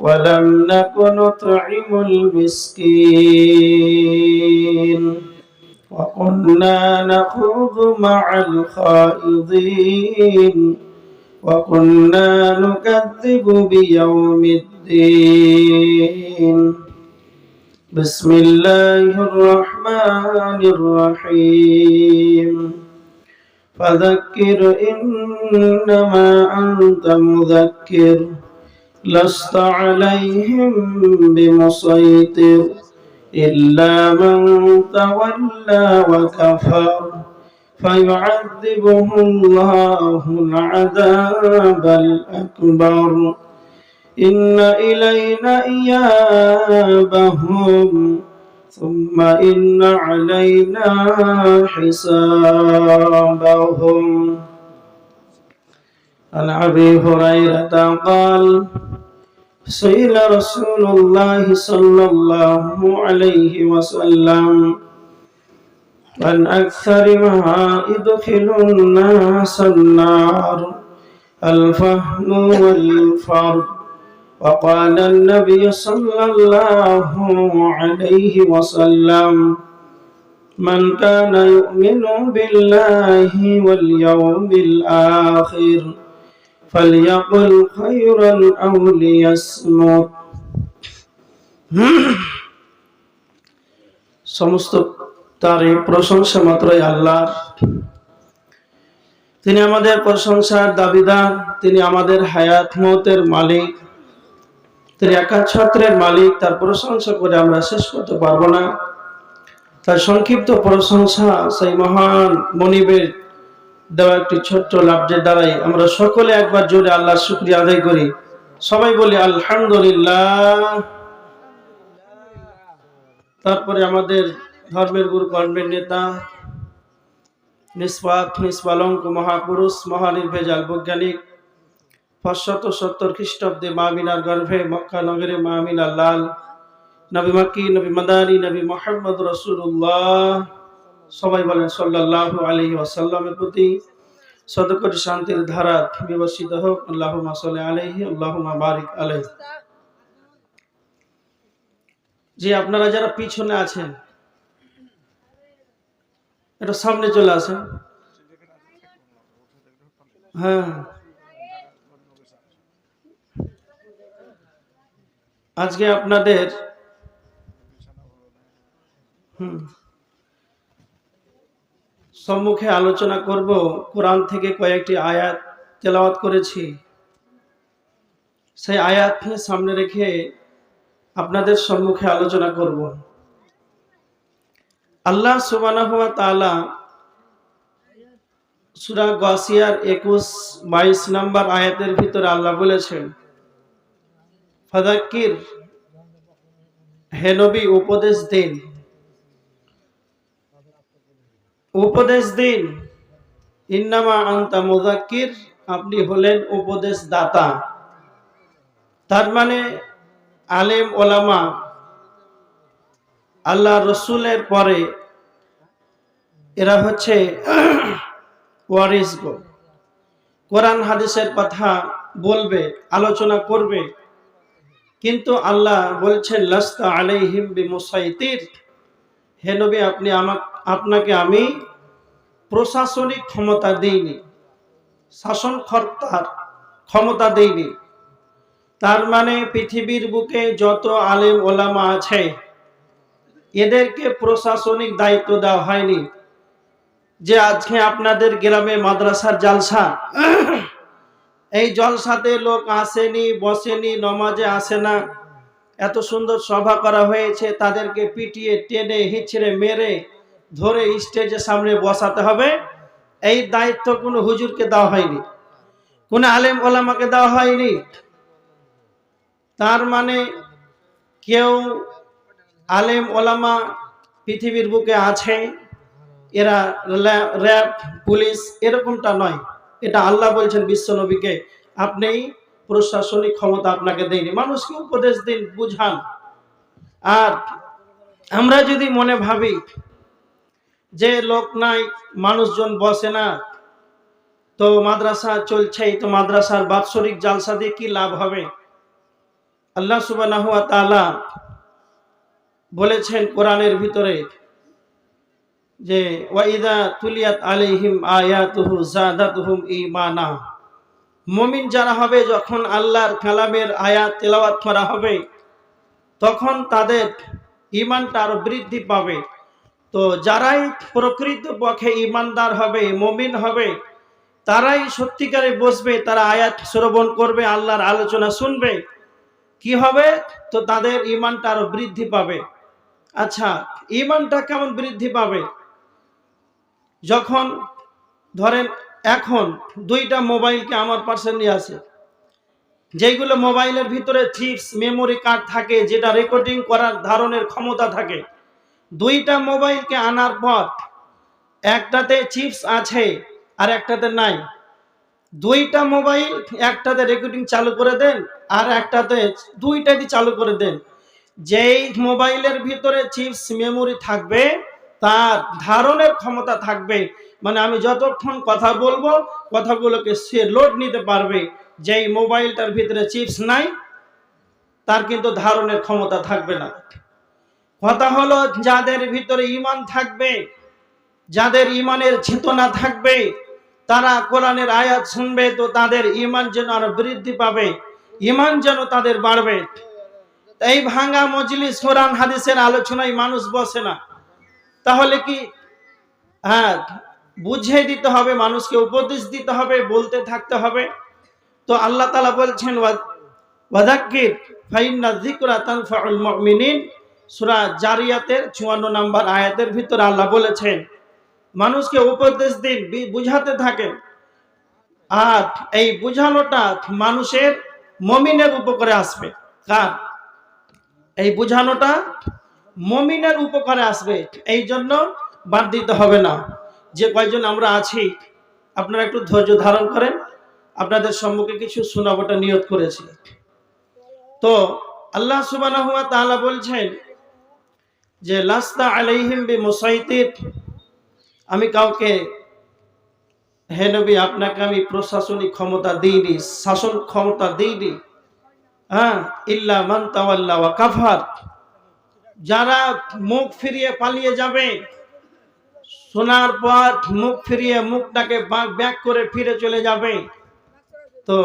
ولم نك نطعم المسكين. وكنا نخوض مع الخائضين. وكنا نكذب بيوم الدين. بسم الله الرحمن الرحيم. فذكر إنما أنت مذكر. لست عليهم بمسيطر إلا من تولى وكفر. فيعذبه الله العذاب الأكبر. إن إلينا إيابهم. ثم إن علينا حسابهم. عن أبي هريرة قال سئل رسول الله صلى الله عليه وسلم عن أكثر ما يدخل الناس النار الفهم والفرد وقال النبي صلى الله عليه وسلم من كان يؤمن بالله واليوم الآخر فليقل خيرا أو ليصمت সমস্ত তার এই প্রশংসা মাত্রই আল্লাহর তিনি আমাদের প্রশংসার দাবিদার তিনি আমাদের হায়াত মতের মালিক তিনি একার ছত্রের মালিক তার প্রশংসা করে আমরা শেষ করতে পারবো না তার সংক্ষিপ্ত প্রশংসা সেই মহান মনিবের দেওয়া একটি ছোট্ট লাভের দ্বারাই আমরা সকলে একবার জোরে আল্লাহর শুক্রিয়া আদায় করি। সবাই বলি আলহামদুলিল্লাহ। তারপরে আমাদের ধর্মের গুরু, কর্মের নেতা নিষ্পাত নিষ্পালঙ্ক, মহাপুরুষ, মহানির্ভেজাল, বৈজ্ঞানিক, পাঁচশত সত্তর খ্রিস্টাব্দে মামিনার গর্ভে মক্কা নগরে মামিনা লাল, নবী মাক্কি, নবী মাদানী, নবী মোহাম্মদ রসুল্লাহ সবাই বলেন সাল্লাহ আলহি আসাল্লামের প্রতি সদকরি শান্তির ধারা বিবসিত হোক। আল্লাহ সাল্লাহ আলহি আল্লাহ বারিক আলহ যে আপনারা যারা পিছনে আছেন, এটা সামনে চলে আসেন। হ্যাঁ। আজকে আপনাদের হুম। সম্মুখে আলোচনা করব কোরআন থেকে কয়েকটি আয়াত তেলাওয়াত করেছি। সেই আয়াতকে সামনে রেখে আপনাদের সম্মুখে আলোচনা করব। আল্লাহ সুবানাহ তাআলা সূরা গাসিয়ার 21 22 নম্বর আয়াতের ভিতরে আল্লাহ বলেছেন ফাদাক্কির হে নবী, উপদেশ দিন। উপদেশ দিন। ইন্নামা আন্তা মুজাক্কির আপনি হলেন উপদেশ দাতা তার মানে আলেম, ওলামা, আল্লাহ রসুলের পরে এরা হচ্ছে ওয়ারিস গো কোরআন হাদিসের কথা বলবে, আলোচনা করবে, কিন্তু আল্লাহ বলছেন, লাস্তা আলাইহিম বিমুসাইতির। হে নবী, আপনি আমাকে আপনাকে আমি প্রশাসনিক ক্ষমতা দেইনি, শাসনকর্তার ক্ষমতা দেইনি। তার মানে পৃথিবীর বুকে যত আলেম ওলামা আছে, এদেরকে প্রশাসনিক দায়িত্ব দেওয়া হয়নি। যে আজকে আপনাদের গ্রামে মাদ্রাসার জালসা, এই জলসাতে লোক আসেনি, বসেনি, নমাজে আসে না। এত সুন্দর সভা করা হয়েছে, তাদেরকে পিটিয়ে টেনে হিচড়ে মেরে ধরে স্টেজের সামনে বসাতে হবে। এই দায়িত্ব কোনো হুজুরকে দেওয়া হয়নি। কোনো আলেম ওলামাকে দেওয়া হয়নি। তার মানে কেউ আলেম ওলামা পৃথিবীর বুকে আছে, এরা র্যাব, পুলিশ এরকমটা নয়। এটা আল্লাহ বলছেন বিশ্ব নবীকে, আপনি প্রশাসনিক ক্ষমতা আপনাকে দেয়নি। মানুষকে উপদেশ দিন, বুঝান। আর আমরা যদি মনে ভাবি যে লোক নাই, মানুষজন বসে না। তো মাদ্রাসা চলছেই তো মাদ্রাসার বাৎসরিক জালসা দিয়ে কি লাভ হবে? আল্লাহ ওয়া বলেছেন কোরআনের ভিতরে যে ওয়াইদা তুলিয়াত আলাইহিম আয়াতুহু জাদাতুহুম ঈমানা। মুমিন যারা হবে, যখন আল্লাহর কালামের আয়াত তেলাওয়াত করা হবে, তখন তাদের ইমানটা আরও বৃদ্ধি পাবে। তো যারাই প্রকৃত পক্ষে ঈমানদার হবে, মমিন হবে, তারাই সত্যিকারে বসবে তারা আয়াত শ্রবণ করবে, আল্লাহর আলোচনা শুনবে, কি হবে? তো তাদের ইমানটা আরও বৃদ্ধি পাবে। আচ্ছা ইমানটা কেমন বৃদ্ধি পাবে? যখন ধরেন এখন দুইটা মোবাইলকে আমার পাশে নিয়ে আসে যেগুলো মোবাইলের ভিতরে চিপস, মেমোরি কার্ড থাকে, যেটা রেকর্ডিং করার ধারণের ক্ষমতা থাকে দুইটা মোবাইলকে আনার পর একটাতে চিপস আছে আর একটাতে নাই। দুইটা মোবাইল একটাতে রেকর্ডিং চালু করে দেন আর একটাতে দুইটাতে চালু করে দেন। যেই মোবাইলের ভিতরে চিপস মেমোরি থাকবে, তার ধারণের ক্ষমতা থাকবে। মানে আমি যতক্ষণ কথা বলব, কথাগুলোকে সে লোড নিতে পারবে। যেই মোবাইলটার ভিতরে চিপস নাই, তার কিন্তু ধারণের ক্ষমতা থাকবে না। কথা হলো যাদের ভিতরে ইমান থাকবে, যাদের ইমানের চেতনা থাকবে, তারা কোরআনের আয়াত শুনবে, তো তাদের ইমান যেন আরও বৃদ্ধি পাবে ইমান যেন তাদের বাড়বে। এই ভাঙ্গা মজলিস কোরআন হাদিসের আলোচনায় মানুষ বসে না। তাহলে কি? হ্যাঁ বুঝিয়ে দিতে হবে, মানুষকে উপদেশ দিতে হবে, বলতে থাকতে হবে। তো আল্লাহ তালা বলছেন ওয়াদাক্কির ফাইন্না যিকরা তানফাউল মুমিনিন। সূরা জারিয়াতের 54 নম্বর আয়াতের ভিতরে আল্লাহ বলেছেন, মানুষকে উপদেশ দিন বুঝাতে থাকেন। আর এই বুঝানোটা মানুষের মমিনের উপকারে আসবে। কার? এই বুঝানোটা মমিনের উপকারে আসবে। এই জন্য বাদ দিতে হবে না। যে কয়জন আমরা আছি, আপনারা একটু ধৈর্য ধারণ করেন। আপনাদের সম্মুখে কিছু শোনাবোটা নিয়ত করেছি। তো আল্লাহ তাআলা বলছেন যে, লাস্তা আলাইহিম বি মুসাইতির আমি কাউকে, হে নবী, আপনাকে আমি প্রশাসনিক ক্ষমতা দিইনি, শাসন ক্ষমতা দিইনি। হ্যাঁ ইল্লা মান তাওয়াল্লা ওয়া কাফার। যারা মুখ ফিরিয়ে পালিয়ে যাবে, শোনার পর মুখ ফিরিয়ে মুখটাকে বাঁক ব্যাক করে ফিরে চলে যাবে। তো,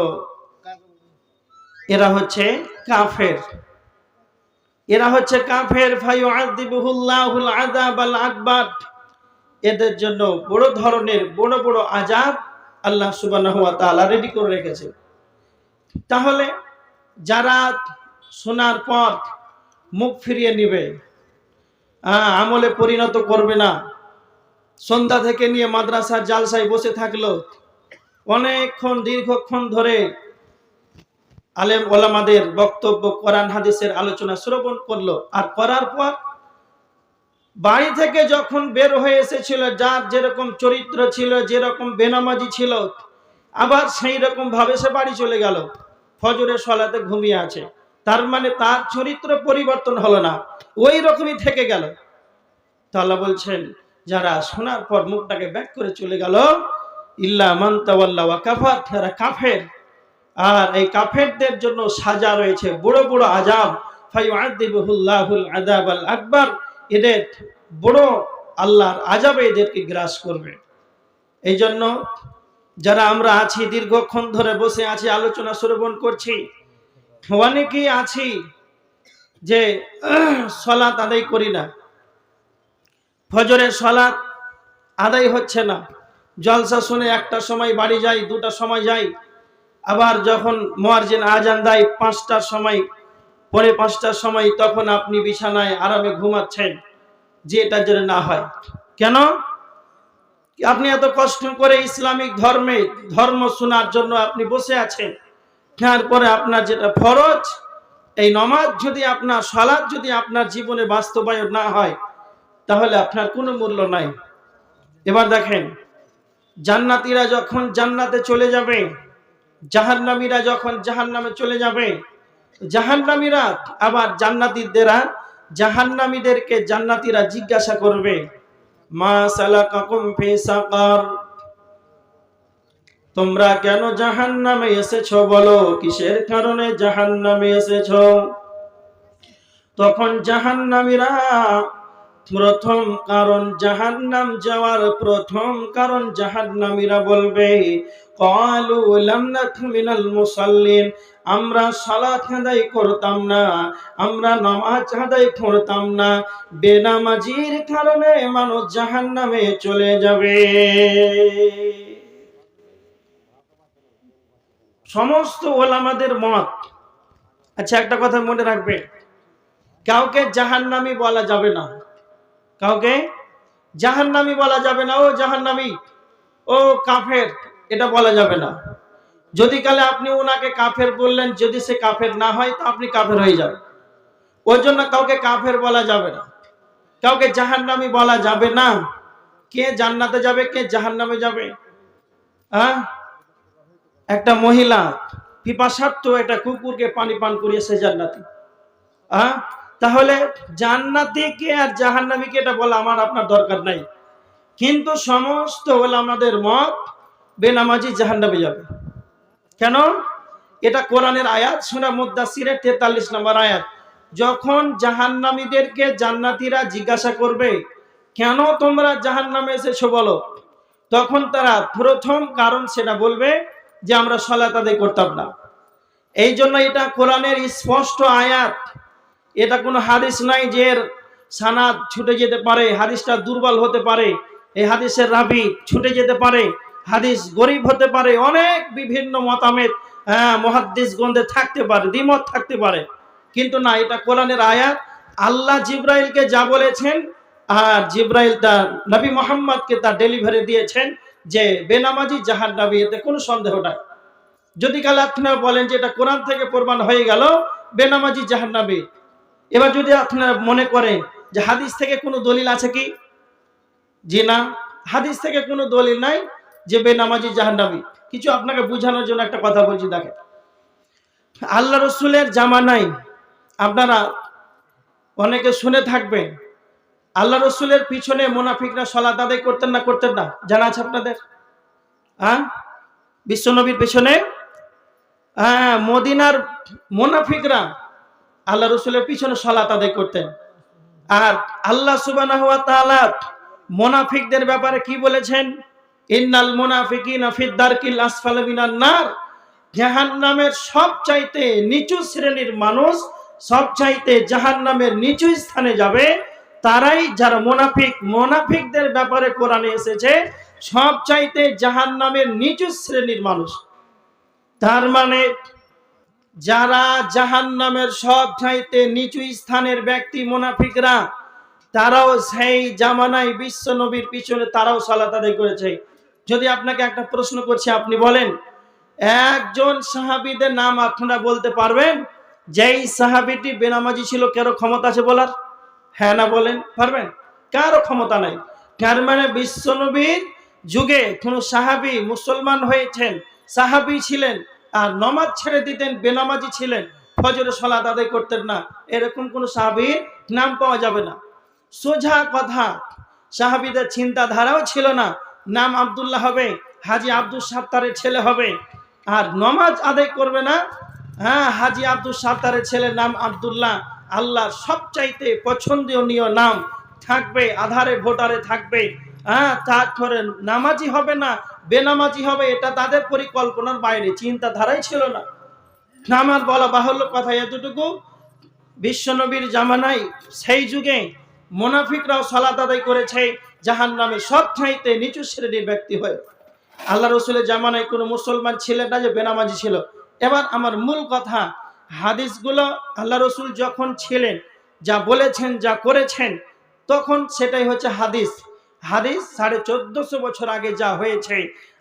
এরা হচ্ছে কাফের। এরা হচ্ছে কাফের আকবার। এদের জন্য বড় ধরনের, বড় বড় আজাব আল্লাহ তাআলা রেডি করে রেখেছে। তাহলে যারা শোনার পর মুখ ফিরিয়ে নিবে আমলে পরিণত করবে না, সন্ধ্যা থেকে নিয়ে মাদ্রাসার জালসায় বসে থাকল, অনেকক্ষণ, দীর্ঘক্ষণ ধরে আলেম ওলামাদের বক্তব্য, কোরআন, হাদিসের আলোচনা শ্রবণ করল। আর করার পর বাড়ি থেকে যখন বের হয়ে এসেছিল, যার যেরকম চরিত্র ছিল, যেরকম বেনামাজি ছিল, আবার সেই রকম ভাবে সে বাড়ি চলে গেল। ফজরের সলাতে ঘুমিয়ে আছে। তার মানে তার চরিত্র পরিবর্তন হলো না, ওই রকমই থেকে গেল। তো আল্লাহ বলছেন, যারা শোনার পর মুখটাকে ব্যাক করে চলে গেল, ইল্লা মান্তাওয়াল্লা ওয়া কাফার, তারা কাফের। আর এই কাফেরদের জন্য সাজা রয়েছে। বড় বড় আজাব ফাইউআযিবুহুল্লাহুল আযাবাল আকবার। এদের বড় আল্লাহর আজাবে এদেরকে গ্রাস করবে। এই জন্য যারা আমরা আছি, দীর্ঘক্ষণ ধরে বসে আছি, আলোচনা শ্রবণ করছি, অনেকেই আছি যে সলাত আদায় করি না। ফজরের সলাত আদায় হচ্ছে না। জলসা শুনে একটা সময় বাড়ি যাই, দুটা সময় যাই আবার যখন মোয়ার্জিন আজান দেয় পাঁচটার সময় পরে পাঁচটার সময় তখন আপনি বিছানায় আরামে ঘুমাচ্ছেন, যে এটার যেন না হয়। কেন? আপনি এত কষ্ট করে ইসলামিক ধর্মে ধর্ম শোনার জন্য আপনি বসে আছেন। তারপরে আপনার যেটা ফরজ, এই নমাজ যদি আপনার সালাদ যদি আপনার জীবনে বাস্তবায়ন না হয়, তাহলে আপনার কোনো মূল্য নাই। এবার দেখেন, জান্নাতীরা যখন জান্নাতে চলে যাবে জাহান্নামীরা যখন জাহান্নামে চলে যাবে, জাহান্নামীরা আবার জান্নাতীদেরা জাহান্নামীদেরকে জান্নাতীরা জিজ্ঞাসা করবে, মা সালাকাকুম ফি সাকার? তোমরা কেন জাহান নামে এসেছ বলো? কিসের কারণে জাহান নামে এসেছ? তখন জাহান্নামীরা প্রথম কারণ জাহান্নাম যাওয়ার প্রথম কারণ জাহান্নামীরা বলবে ক্বালু লাম নাকু মিনাল আমরা সালাত আদায় করতাম না, আমরা নামাজ আদায় করতাম না, বেনামাজির কারণে মানুষ জাহান্নামে চলে যাবে। সমস্ত ওলামাদের মত। আচ্ছা একটা কথা মনে রাখবে, কাউকে জাহান্নামি বলা যাবে না। কাউকে? জাহান্নামি বলা যাবে না, ও জাহান্নামি, ও কাফের, এটা বলা যাবে না। যদি কালে আপনি ওনাকে কাফের বললেন, যদি সে কাফের না হয়, তো আপনি কাফের হয়ে যাবেন। ওই জন্য কাউকে কাফের বলা যাবে না। কাউকে জাহান্নামি বলা যাবে না। কে জান্নাতে যাবে, কে জাহান্নামে যাবে? হ্যাঁ একটা মহিলা, পিপাসার্থ একটা কুকুরকে পানি পান করিয়েছে জান্নাতি। হ্যাঁ তাহলে জান্নাতিকে আর জাহান্নামীকে এটা বলা আমার আপনার দরকার নাই। কিন্তু সমস্ত আমাদের মত বেনামাজি জাহান্নামে যাবে। কেন? এটা কোরআনের আয়াত, সুরা মুদাসিরের তেতাল্লিশ নম্বর আয়াত। যখন জাহান্নামীদেরকে জান্নাতীরা জিজ্ঞাসা করবে, কেন তোমরা জাহান্নামে এসেছ বলো? তখন তারা প্রথম কারণ সেটা বলবে যে আমরা সলাত আদায় করতাম না। এই জন্য এটা কোরআনের স্পষ্ট আয়াত। এটা কোনো হাদিস নাই যে এর সানাদ ছুটে যেতে পারে, হাদিসটা দুর্বল হতে পারে। এই হাদিসের রাবি ছুটে যেতে পারে, হাদিস গরিব হতে পারে, অনেক বিভিন্ন মতামত হ্যাঁ মহাদ্দিস গন্ধে থাকতে পারে, দ্বিমত থাকতে পারে। কিন্তু না, এটা কোরআনের আয়াত। আল্লাহ জিব্রাইলকে যা বলেছেন, আর জিব্রাইল তার নবী মোহাম্মদকে তার ডেলিভারি দিয়েছেন যে, বেনামাজি জাহান নাবি এতে কোনো সন্দেহ নাই। যদি কাল আপনারা বলেন যে এটা কোরআন থেকে প্রমাণ হয়ে গেল, বেনামাজি জাহান নাবি এবার যদি আপনারা মনে করেন যে হাদিস থেকে কোনো দলিল আছে কি? জি না। হাদিস থেকে কোনো দলিল নাই যে বেনামাজি জাহান্নাবি কিছু আপনাকে বোঝানোর জন্য একটা কথা বলছি, দেখেন। আল্লাহ রসুলের জামা নাই আপনারা অনেকে শুনে থাকবেন, আল্লাহ রসুলের পিছনে মোনাফিকরা সলাত আদায় করতেন না করতেন না? জানা আছে আপনাদের? হ্যাঁ? বিশ্বনবীর পিছনে? হ্যাঁ মদিনার মোনাফিকরা আল্লাহ রসুলের পিছনে সলাত আদায় করতেন। আর আল্লাহ সুবানা হওয়া সুবাহ মোনাফিকদের ব্যাপারে কি বলেছেন? ইন্নাল মুনাফিকিন ফিদ্দারকিল আসফাল মিনান নার। জাহান্নামের সব চাইতে নিচু শ্রেণির মানুষ সব চাইতে জাহান্নামের নিচু স্থানে যাবে। তারাই যারা মোনাফিক, মোনাফিকদের ব্যাপারে কোরআনে এসেছে সব চাইতে জাহান্নামের নিচু শ্রেণির মানুষ। তার মানে যারা জাহান্নামের সব চাইতে নিচু স্থানের ব্যক্তি মোনাফিকরা, তারাও সেই জামানায় বিশ্ব নবীর পিছনে তারাও সালাত আদায় করেছে। যদি আপনাকে একটা প্রশ্ন করছি, আপনি বলেন, একজন সাহাবিদের নাম আপনারা বলতে পারবেন? যেই সাহাবিটি বেনামাজি ছিল, কারও ক্ষমতা আছে বলার? হ্যাঁ না বলেন, পারবেন? কারও ক্ষমতা নাই। কার মানে বিশ্বনবীর যুগে কোনো সাহাবি মুসলমান হয়েছেন, সাহাবি ছিলেন। আর নমাজ ছেড়ে দিতেন, বেনামাজি ছিলেন। ফজরে সলাত আদায় করতেন না। এরকম কোনো সাহাবির নাম পাওয়া যাবে না। সোজা কথা, সাহাবিদের চিন্তাধারাও ছিল না। নাম আবদুল্লাহ হবে, হাজি আব্দুল সাত্তারের ছেলে হবে। আর নমাজ আদায় করবে না হ্যাঁ হাজি আব্দুল সাত্তারের ছেলের নাম আবদুল্লাহ। আল্লাহর সবচাইতে পছন্দনীয় নাম থাকবে, আধারে, ভোটারে থাকবে। হ্যাঁ তারপরে নামাজি হবে না বেনামাজি হবে, এটা তাদের পরিকল্পনার বাইরে চিন্তাধারাই ছিল না। নামাজ বলা বাহুল্য কথা এতটুকু। বিশ্বনবীর জামানায় সেই যুগে মোনাফিকরাও সলাত আদায় করেছে জাহান নামে সব ঠাইতে নিচু শ্রেণির ব্যক্তি হয়ে। আল্লাহ রসুলের জামানায় কোনো মুসলমান ছিলেন না যে বেনামাজি ছিল। এবার আমার মূল কথা, হাদিসগুলো আল্লাহ রসুল যখন ছিলেন, যা বলেছেন, যা করেছেন, তখন সেটাই হচ্ছে হাদিস। হাদিস সাড়ে চোদ্দশো বছর আগে যা হয়েছে,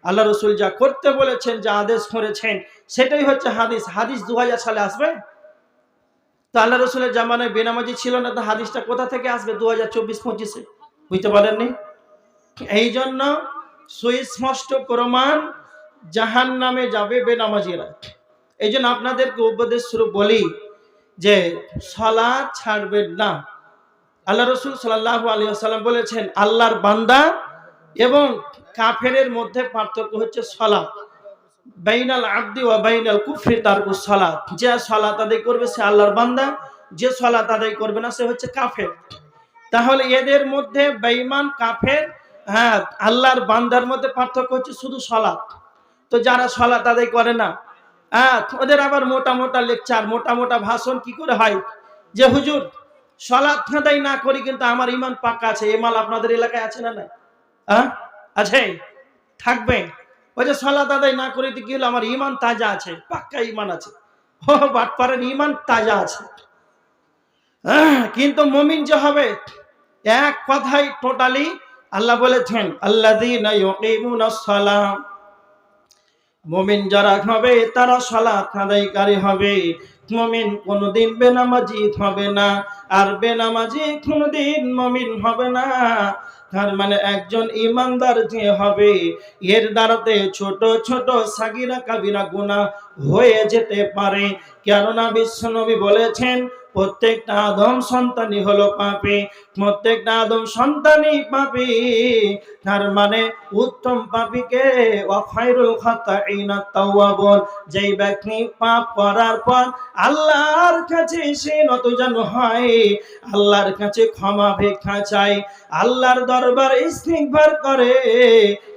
আল্লাহ রসুল যা করতে বলেছেন, যা আদেশ করেছেন, সেটাই হচ্ছে হাদিস। হাদিস দু হাজার সালে আসবে? তো আল্লাহ রসুলের জামানায় বেনামাজি ছিল না, তো হাদিসটা কোথা থেকে আসবে? দু হাজার চব্বিশ পঁচিশে। বুঝতে পারেননি? এই জন্য সুস্পষ্ট প্রমাণ জাহান নামে যাবে বেনামাজিরা। এই জন্য আপনাদেরকে উপদেশ স্বরূপ বলি যে সলা ছাড়বেন না। আল্লাহ রসুল সাল্লাহ আলী আসাল্লাম বলেছেন, আল্লাহর বান্দা এবং কাফেরের মধ্যে পার্থক্য হচ্ছে সলা বাইনাল আব্দি ওয়া বাইনাল কুফরি তারকুস সালাত। যে সালাত আদায় করবে সে আল্লাহর বান্দা, যে সালাত আদায় করবে না সে হচ্ছে কাফের। তাহলে এদের মধ্যে বেঈমান, কাফের হ্যাঁ আল্লাহর বান্দার মধ্যে পার্থক্য হচ্ছে শুধু সালাত। তো যারা সালাত আদায় করে না হ্যাঁ ওদের আবার মোটা মোটা লেকচার, মোটা মোটা ভাষণ কি করে হয়? যে হুজুর সলাৎ আদায় না করি কিন্তু আমার ইমান পাক্কা আছে এ মাল আপনাদের এলাকায় আছে না না আছে? থাকবে? ওই যে সলাৎ আদায় না করিতে কি হলো? আমার ইমান তাজা আছে, পাক্কা ইমান আছে। ও বাটপারের ইমান তাজা আছে। কিন্তু মমিন যে হবে, এক কথাই টোটালি আল্লাহ বলেছেন সালাম। মমিন যারা হবে, তারা সালাত আদায়কারী হবে। মমিন কোনোদিন বেনামাজি হবে না, আর বেনামাজি কোনোদিন মমিন হবে না। তার মানে একজন ইমানদার যে হবে, এর দ্বারাতে ছোট ছোট সাগিরা কাবিরা গুনা হয়ে যেতে পারে। কেননা বিশ্বনবী বলেছেন প্রত্যেকটা আদম সন্তানই হলো পাপী, প্রত্যেকটা আদম সন্তানই পাপী। তার মানে উত্তম পাপীকে ওয়াখাইরুল খাতাইনা তাওয়াবুন, যেই ব্যক্তি পাপ করার পর আল্লাহর কাছে সে নত যেন হয়, আল্লাহর কাছে ক্ষমা ভিক্ষা চাই আল্লাহর দরবার ইস্তিগফার করে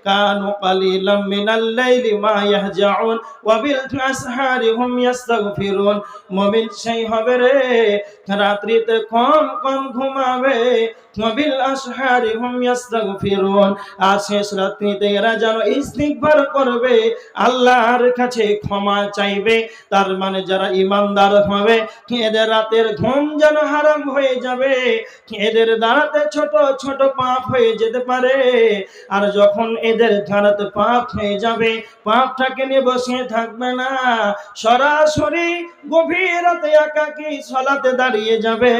কানু কালিলাম মিনাল লাইলি মা ইয়াহজাউন ওয়া বিল আসহারি মুমিন সেই হবে রে। রাত্রিতে কম কম ঘুমাবে। ওয়াবিল আসহারি হুম ইস্তাগফিরুন আর শেষ রাত্রিতে এরা যেন ইস্তিগফার করবে। আল্লাহর কাছে ক্ষমা চাইবে। তার মানে যারা ইমানদার হবে, এদের রাতের ঘুম যেন হারাম হয়ে যাবে। এদের দাঁড়াতে ছোট ছোট পাপ হয়ে যেতে পারে। আর যখন এদের ধারাতে পাপ হয়ে যাবে। পাপটাকে নিয়ে বসে থাকবে না। সরাসরি গভীর রাতে একাকি সলাতে দাঁড়িয়ে যাবে।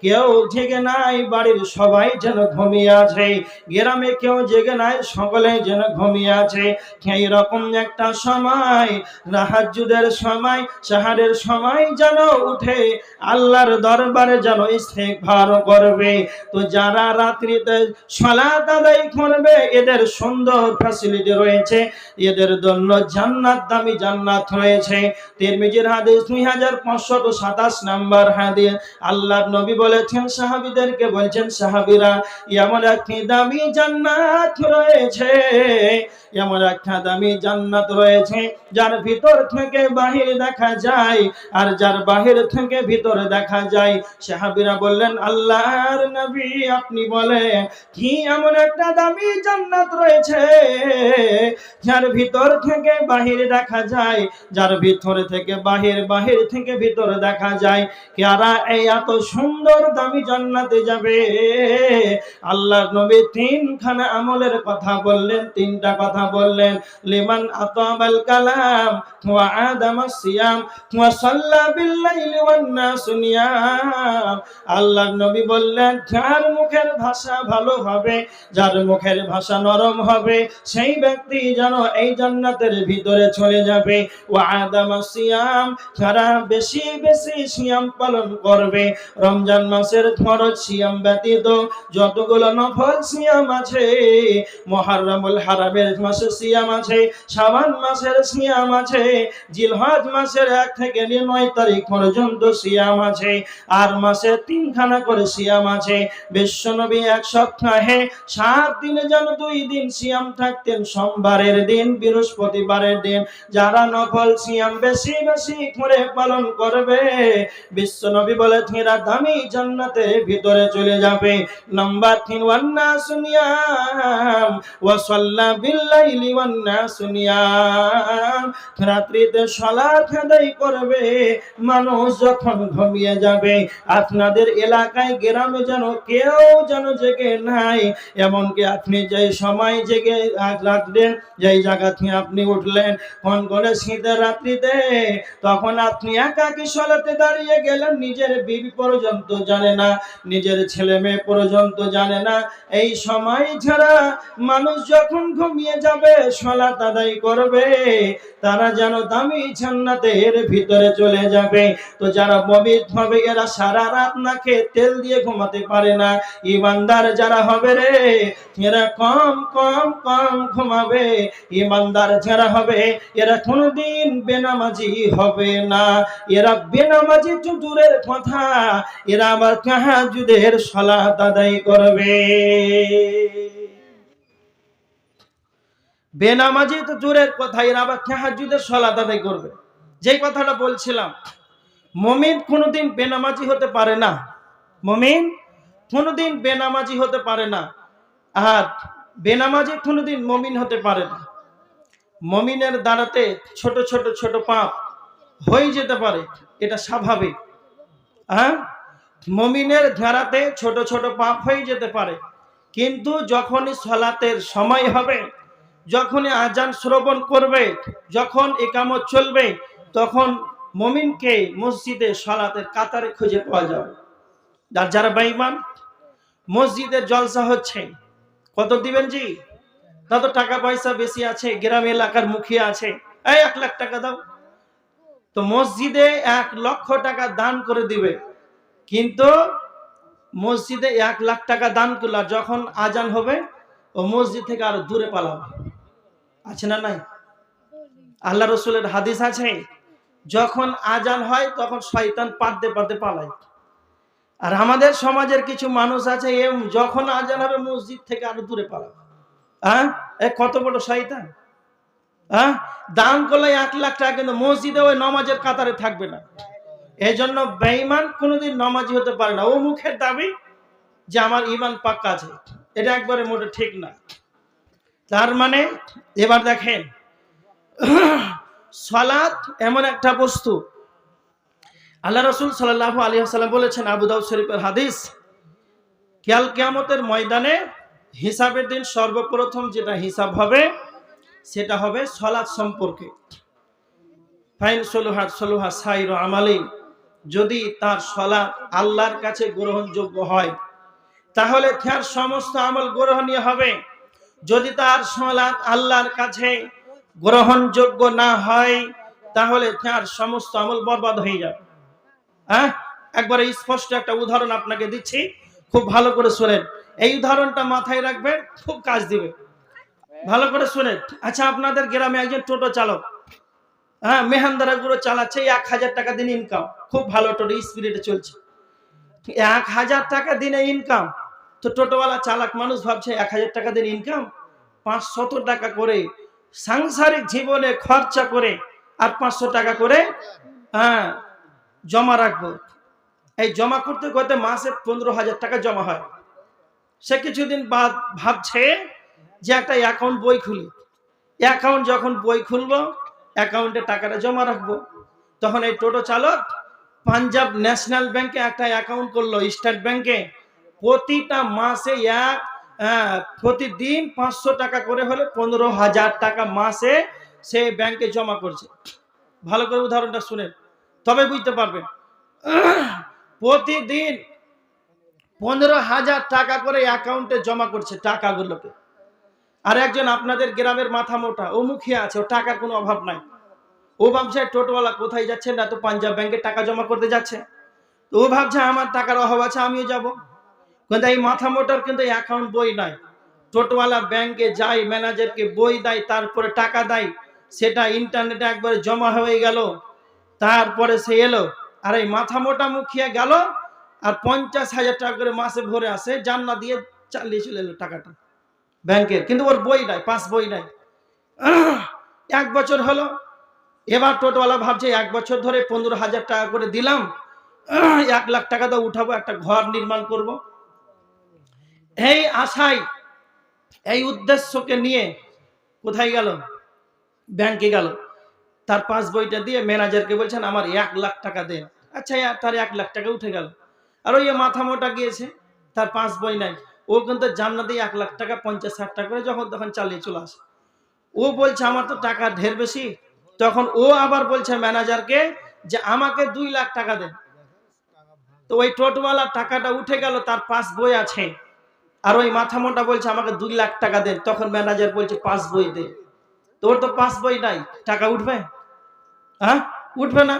কেউ জেগে নাই, বাড়ির সবাই যেন ঘুমিয়ে আছে। গ্রামে কেউ জেগে নাই, সকলে যেন ঘুমিয়ে আছে। এই রকম একটা সময় রাহাজুদের সময়, সাহারের সময় যেন উঠে। আল্লাহর দরবারে যেন ইস্তেগফার করবে। তো যারা রাত্রিতে সালাত আদায় করবে, এদের সুন্দর ফ্যাসিলিটি রয়েছে। এদের জন্য জান্নাত, দামি জান্নাত রয়েছে। তিরমিজির হাদিস দুই হাজার পাঁচশত সাতাশ নাম্বার হাদিস। আল্লাহর নবী বলেছেন, সাহাবীদেরকে বলছেন, সাহাবীরা, এমন একটি দামি জান্নাত রয়েছে। এমন একটা দামি জান্নাত রয়েছে, যার ভিতর থেকে বাহির দেখা যায় আর যার বাহির থেকে ভিতরে দেখা যায়। সাহাবীরা বললেন, আল্লাহর নবী, আপনি বলে কি এমন একটা দামি জান্নাত রয়েছে, যার ভিতর থেকে বাহির দেখা যায়, যার ভিতরে থেকে বাহির বাহির থেকে ভিতরে দেখা যায়। কারা এই এত সুন্দর দামি জান্নাতে যাবে। আল্লাহ নবী তিনখানা আমলের কথা বললেন, তিনটা কথা বললেন। লিমান আতাবাল কালাম, ওয়া আদাম সিয়াম, ওয়া সাল্লা বিল্লাইলি ওয়ান নাস নিয়াম। আল্লাহর নবী বললেন, যার মুখের ভাষা ভালো হবে, যার মুখের ভাষা নরম হবে, সেই ব্যক্তি যেন এই জান্নাতের ভিতরে চলে যাবে। ওয়া আদাম সিয়াম যারা বেশি বেশি সিয়াম পালন করবে। রমজান মাসের ফরজ সিয়াম ব্যতীত যতগুলো নফল সিয়াম আছে মহারমুল হারামের মাসে সিয়াম আছে, শাবান মাসের সিয়াম আছে মাসের এক থেকে নয় তারিখ পর্যন্ত সিয়াম আছে, আর মাসে তিনখানা করে সিয়াম আছে। বিশ্বনবী এক সপ্তাহে সাত দিনে যেন দুই দিন সিয়াম থাকতেন, সোমবারের দিন, বৃহস্পতিবারের দিন। যারা নফল সিয়াম বেশি বেশি করে পালন করবে বিশ্বনবী বলে এরা দামি জান্নাতের ভিতরে চলে যাবে। নাম্বার তিন ওয়ান্না সুনিয়াম ওয়া সাল্লা বিল্লাইলি ওয়ান্না সুনিয়াম রাত্রিতে সালাত আদায় করবে, মানুষ যখন ঘুমিয়ে যাবে, আপনাদের এলাকায় গ্রামে যেন কেউ যেন জেগে নাই। এমনকি আপনি যে সময় জেগে রাখলেন যেই জায়গা থেকে আপনি উঠলেন কোন করে শীতের রাত্রিতে, তখন আপনি একাকি সলাতে দাঁড়িয়ে গেলেন, নিজের বিবি পর্যন্ত জানে না, নিজের ছেলে মেয়ে পর্যন্ত জানে না। এই সময় ছাড়া মানুষ যখন ঘুমিয়ে যাবে সলাত আদায় করবে, তারা যেন দামি জান্নাতের ভিতরে চলে যাবে। তো যারা ববিত হবে, এরা সারা রাত না খেয়ে তেল দিয়ে ঘুমাতে পারে না। ইমানদার যারা হবে রে, এরা কম কম কম ঘুমাবে, ইমানদার যারা হবে, এরা কোনোদিন বেনামাজি হবে না। এরা বেনামাজি তো দূরের কথা, এরা আবার তাহাজুদের সালাত আদায় করবে। বেনামাজি তো দূরের কথা, এরা আবার তাহাজুদের সালাত আদায় করবে। যেই কথাটা বলছিলাম, মমিন কোনোদিন বেনামাজি হতে পারে না। মমিন কোনোদিন বেনামাজি হতে পারে না। আর বেনামাজি কোনোদিন মমিন হতে পারে না। মমিনের দ্বারাতে ছোট ছোট ছোট পাপ হয়ে যেতে পারে, এটা স্বাভাবিক। হ্যাঁ? মমিনের ধারাতে ছোট ছোট পাপ হয়ে যেতে পারে। কিন্তু যখনই সলাতের সময় হবে, যখনই আজান শ্রবণ করবে, যখন একামত চলবে, তখন মমিনকে মসজিদে সলাতের কাতারে খুঁজে পাওয়া যাবে। আর যারা বেঈমান, মসজিদের জলসা হচ্ছে কত দিবেন জি? তত টাকা পয়সা বেশি আছে, গ্রাম এলাকার মুখিয়া আছে। এই এক লাখ টাকা দাও। তো মসজিদে এক লক্ষ টাকা দান করে দিবে। কিন্তু মসজিদে এক লাখ টাকা দান করল যখন আজান হবে, ও মসজিদ থেকে আরও দূরে পালাবে। আছে না নাই? আল্লাহ রসুলের হাদিস আছে, যখন আজান হয়, তখন শয়তান পাদ্দে পাদ্দে পালায়। আর আমাদের সমাজের কিছু মানুষ আছে এ যখন আজান হবে মসজিদ থেকে আরও দূরে পালাবে। হ্যাঁ? এ, কত বড় শয়তান? হ্যাঁ? দান করলে এক লাখ টাকা কিন্তু মসজিদে ওই নমাজের কাতারে থাকবে না। এই জন্য বেঈমান কোনোদিন নমাজি হতে পারে না। ও মুখের দাবি যে আমার ইমান পাক্কা আছে। এটা একবারে মোটে ঠিক না। তার মানে এবার দেখেন, সালাত এমন একটা বস্তু আল্লাহ রসুল সাল্লাহ আলী হাসাল্লাম বলেছেন আবু শরীফের হাদিস, কেয়াল কেয়ামতের ময়দানে হিসাবের দিন সর্বপ্রথম যেটা হিসাব হবে, সেটা হবে সলাৎ সম্পর্কে। ফাইন সলুহা সলুহা সাইর আমালি যদি তার সলাৎ আল্লাহর কাছে গ্রহণযোগ্য হয়, তাহলে তার সমস্ত আমল গ্রহণীয় হবে। যদি তার সলাৎ আল্লাহর কাছে গ্রহণযোগ্য না হয়, তাহলে তার সমস্ত আমল বরবাদ হয়ে যাবে। হ্যাঁ? একবারে স্পষ্ট একটা উদাহরণ আপনাকে দিচ্ছি। খুব ভালো করে শোনেন। এই উদাহরণটা মাথায় রাখবেন, খুব কাজ দিবে। ভালো করে শুনেন। আচ্ছা আপনাদের গ্রামে একজন টোটো চালক হ্যাঁ মেহান্দারা গুলো চালাচ্ছে এক হাজার টাকা দিন ইনকাম খুব ভালো টোটো স্পিডে চলছে। এক হাজার টাকা দিনে ইনকাম তো টোটোওয়ালা চালাক মানুষ ভাবছে, এক হাজার টাকা দিন ইনকাম পাঁচশত টাকা করে সাংসারিক জীবনে খরচা করে, আর পাঁচশো টাকা করে হ্যাঁ জমা রাখব। এই জমা করতে করতে মাসে পনেরো হাজার টাকা জমা হয়। সে কিছুদিন বাদ ভাবছে যে একটা অ্যাকাউন্ট বই খুলি। অ্যাকাউন্ট যখন বই খুলবো অ্যাকাউন্টে টাকাটা জমা রাখব। তখন এই টোটো চালক পাঞ্জাব ন্যাশনাল ব্যাংকে একটা অ্যাকাউন্ট করল, স্টেট ব্যাংকে। প্রতিটা মাসে এক প্রতিদিন পাঁচশো টাকা করে হলে পনেরো হাজার টাকা মাসে সে ব্যাংকে জমা করছে। ভালো করে উদাহরণটা শুনেন। তবে বুঝতে পারবেন। প্রতিদিন পনেরো হাজার টাকা করে অ্যাকাউন্টে জমা করছে টাকাগুলোকে। আর একজন আপনাদের গ্রামের মাথা মোটা, ও মুখিয়া আছে ও টাকার কোনো অভাব নাই। ও ভাবছে, টোটোওয়ালা কোথায় যাচ্ছে না তো পাঞ্জাব ব্যাংকে টাকা জমা করতে যাচ্ছে? তো ও ভাবছে, আমার টাকার অভাব আছে, আমিও যাব। কিন্তু এই মাথা মোটার কিন্তু অ্যাকাউন্ট বই নাই। টোটোওয়ালা ব্যাংকে যায় ম্যানেজারকে বই দেয়, তারপরে টাকা দেয়, সেটা ইন্টারনেটে একবারে জমা হয়ে গেল। তারপরে সে এলো, আর এই মাথা মোটা মুখিয়া গেল, আর পঞ্চাশ হাজার টাকা করে মাসে ভরে আসে, জান্না দিয়ে চালিয়ে চলে এলো টাকাটা ব্যাংকের। কিন্তু ওর বই নাই, পাস বই নাই। এক বছর হলো, এবার টোটোওয়ালা ভাবছে, এক বছর ধরে পনেরো হাজার টাকা করে দিলাম, এক লাখ টাকা তো উঠাবো, একটা ঘর নির্মাণ করব। এই আশায়, এই উদ্দেশ্যকে নিয়ে কোথায় গেল? ব্যাংকে গেল। তার পাঁচ বইটা দিয়ে ম্যানেজারকে বলছেন, আমার এক লাখ টাকা দেন আচ্ছা তার এক লাখ টাকা উঠে গেল। আর ওই মাথা মোটা গিয়েছে, তার পাঁচ বই নাই। ও কিন্তু জান্নাতে এক লাখ টাকা, পঞ্চাশ ষাট টাকা করে যখন তখন চালিয়ে চলে আসে। ও বলছে, আমার তো টাকা ঢের বেশি। তখন ও আবার বলছে ম্যানেজারকে যে, আমাকে দুই লাখ টাকা দেন তো ওই টোটওয়ালা টাকাটা উঠে গেল, তার পাস বই আছে। আর ওই মাথা মোটা বলছে, আমাকে দুই লাখ টাকা দেন তখন ম্যানেজার বলছে, পাঁচ বই দে। তোর তো পাস বই নাই, টাকা উঠবে? হ্যাঁ উঠবে না।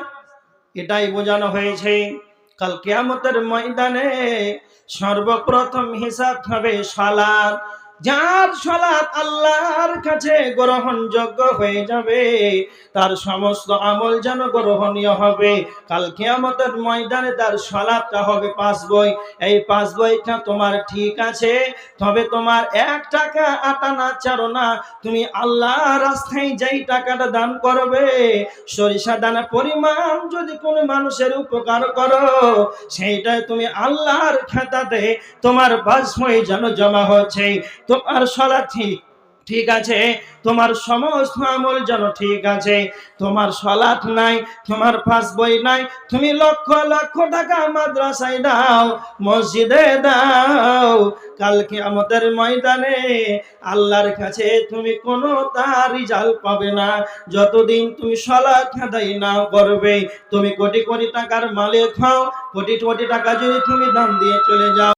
এটাই বোঝানো হয়েছে। কাল কেয়ামতের ময়দানে সর্বপ্রথম হিসাব হবে সালাদ যার সলাৎ আল্লাহর কাছে গ্রহণযোগ্য হয়ে যাবে, তার সমস্ত আমল যেন গ্রহণীয় হবে। কাল কিয়ামতের ময়দানে তার সলাৎটা হবে পাঁচ বই। এই পাঁচ বইটা তোমার ঠিক আছে, তবে তোমার এক টাকা আটানা চারো না, তুমি আল্লাহ রাস্তায় যেই টাকাটা দান করবে, সরিষা দানা পরিমাণ যদি কোনো মানুষের উপকার করো, সেইটাই তুমি আল্লাহর খাতাতে তোমার পাঁচ বই যেন জমা হচ্ছে। তোমার সলা ঠিক ঠিক আছে, তোমার সমস্ত আমল যেন ঠিক আছে, তোমার সলাৎ নাই, তোমার পাঁচ বই নাই, তুমি লক্ষ লক্ষ টাকা মাদ্রাসায় দাও, মসজিদে দাও কালকে আমাদের ময়দানে আল্লাহর কাছে তুমি কোনো তার রিজাল্ট পাবে না, যতদিন তুমি সলাৎ আদায় না করবে, তুমি কোটি কোটি টাকার মালিক হও, কোটি কোটি টাকা যদি তুমি দাম দিয়ে চলে যাও।